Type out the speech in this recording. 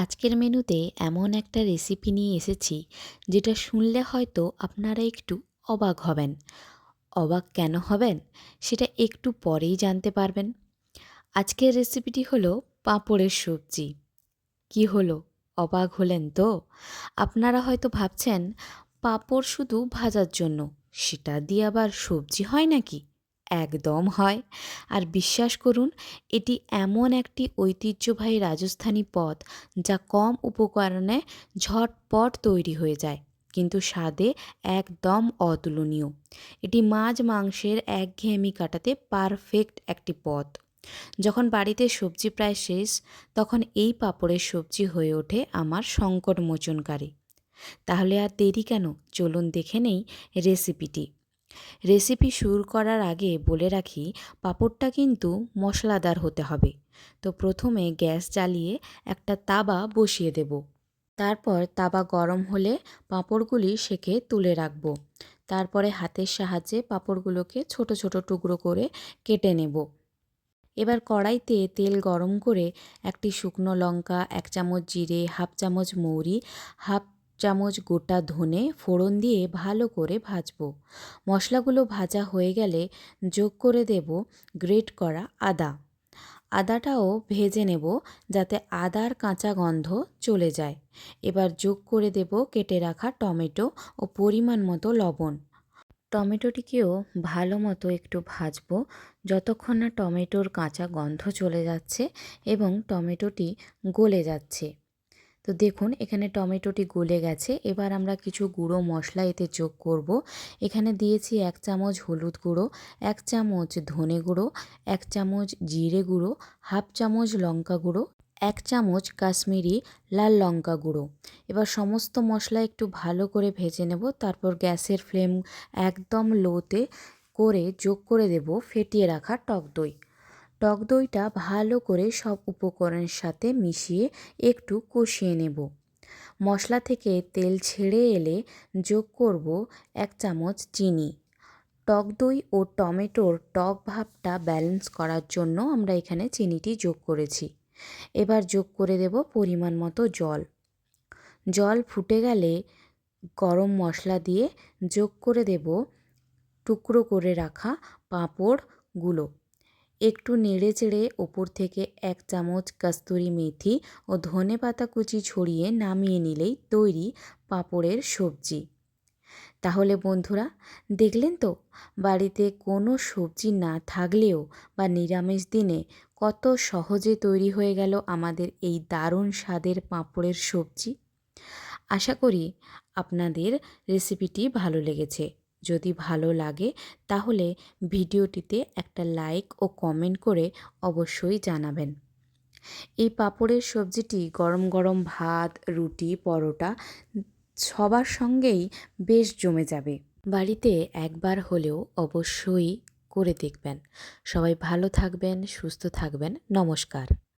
আজকের মেনুতে এমন একটা রেসিপি নিয়ে এসেছি, যেটা শুনলে হয়তো আপনারা একটু অবাক হবেন। অবাক কেন হবেন? সেটা একটু পরেই জানতে পারবেন। আজকের রেসিপিটি হলো পাঁপড়ের সবজি। কি হলো? অবাক হলেন তো? আপনারা হয়তো ভাবছেন, পাঁপড় শুধু ভাজার জন্য, সেটা দিয়ে আবার সবজি হয় নাকি? একদম হয়। আর বিশ্বাস করুন, এটি এমন একটি ঐতিহ্যবাহী রাজস্থানী পদ যা কম উপকরণে ঝটপট তৈরি হয়ে যায়, কিন্তু স্বাদে একদম অতুলনীয়। এটি মাছ মাংসের একঘেয়েমি কাটাতে পারফেক্ট একটি পথ যখন বাড়িতে সবজি প্রায় শেষ, তখন এই পাঁপড়ের সবজি হয়ে ওঠে আমার সংকট মোচনকারী তাহলে আর দেরি কেন? চলুন দেখে নেই রেসিপিটি রেসিপি শুরু করার আগে বলে রাখি, পাঁপড়টা কিন্তু মশলাদার হতে হবে। তো প্রথমে গ্যাস জ্বালিয়ে একটা তাবা বসিয়ে দেব। তারপর তাবা গরম হলে পাঁপড়গুলি সেকে তুলে রাখব। তারপরে হাতের সাহায্যে পাঁপড়গুলোকে ছোট ছোট টুকরো করে কেটে নেব। এবার কড়াইতে তেল গরম করে একটি শুকনো লঙ্কা, এক চামচ জিরে, হাফ চামচ মৌরি, হাফ চামচ গোটা ধনে ফোড়ন দিয়ে ভালো করে ভাজবো। মশলাগুলো ভাজা হয়ে গেলে যোগ করে দেব গ্রেট করা আদা। আদাটাও ভেজে নেব যাতে আদার কাঁচা গন্ধ চলে যায়। এবার যোগ করে দেব কেটে রাখা টমেটো ও পরিমাণ মতো লবণ। টমেটোটিকেও ভালো মতো একটু ভাজবো যতক্ষণ না টমেটোর কাঁচা গন্ধ চলে যাচ্ছে এবং টমেটোটি গলে যাচ্ছে। তো দেখুন, এখানে টমেটোটি গলে গেছে। এবার আমরা কিছু গুঁড়ো মশলা এতে যোগ করব। এখানে দিয়েছি এক চামচ হলুদ গুঁড়ো, এক চামচ ধনে গুঁড়ো, এক চামচ জিরে গুঁড়ো, হাফ চামচ লঙ্কা গুঁড়ো, এক চামচ কাশ্মীরি লাল লঙ্কা গুঁড়ো। এবার সমস্ত মশলা একটু ভালো করে ভেজে নেব, তারপর গ্যাসের ফ্লেম একদম লোতে করে যোগ করে দেব, ফেটিয়ে রাখা টক দই। টক দইটা ভালো করে সব উপকরণের সাথে মিশিয়ে একটু কষিয়ে নেব। মশলা থেকে তেল ছেড়ে এলে যোগ করব এক চামচ চিনি। টক দই ও টমেটোর টক ভাবটা ব্যালেন্স করার জন্য আমরা এখানে চিনিটি যোগ করেছি। এবার যোগ করে দেব পরিমাণ মতো জল। জল ফুটে গেলে গরম মশলা দিয়ে যোগ করে দেব টুকরো করে রাখা পাঁপড়গুলো। একটু নেড়ে চেড়ে ওপর থেকে এক চামচ কাস্তুরি মেথি ও ধনে পাতা কুচি ছড়িয়ে নামিয়ে নিলেই তৈরি পাঁপড়ের সবজি। তাহলে বন্ধুরা, দেখলেন তো? বাড়িতে কোনো সবজি না থাকলেও বা নিরামিষ দিনে কত সহজে তৈরি হয়ে গেল আমাদের এই দারুণ স্বাদের পাঁপড়ের সবজি। আশা করি আপনাদের রেসিপিটি ভালো লেগেছে। যদি ভালো লাগে, তাহলে ভিডিওটিতে একটা লাইক ও কমেন্ট করে অবশ্যই জানাবেন। এই পাঁপড়ের সবজিটি গরম গরম ভাত, রুটি, পরোটা সবার সঙ্গেই বেশ জমে যাবে। বাড়িতে একবার হলেও অবশ্যই করে দেখবেন। সবাই ভালো থাকবেন, সুস্থ থাকবেন। নমস্কার।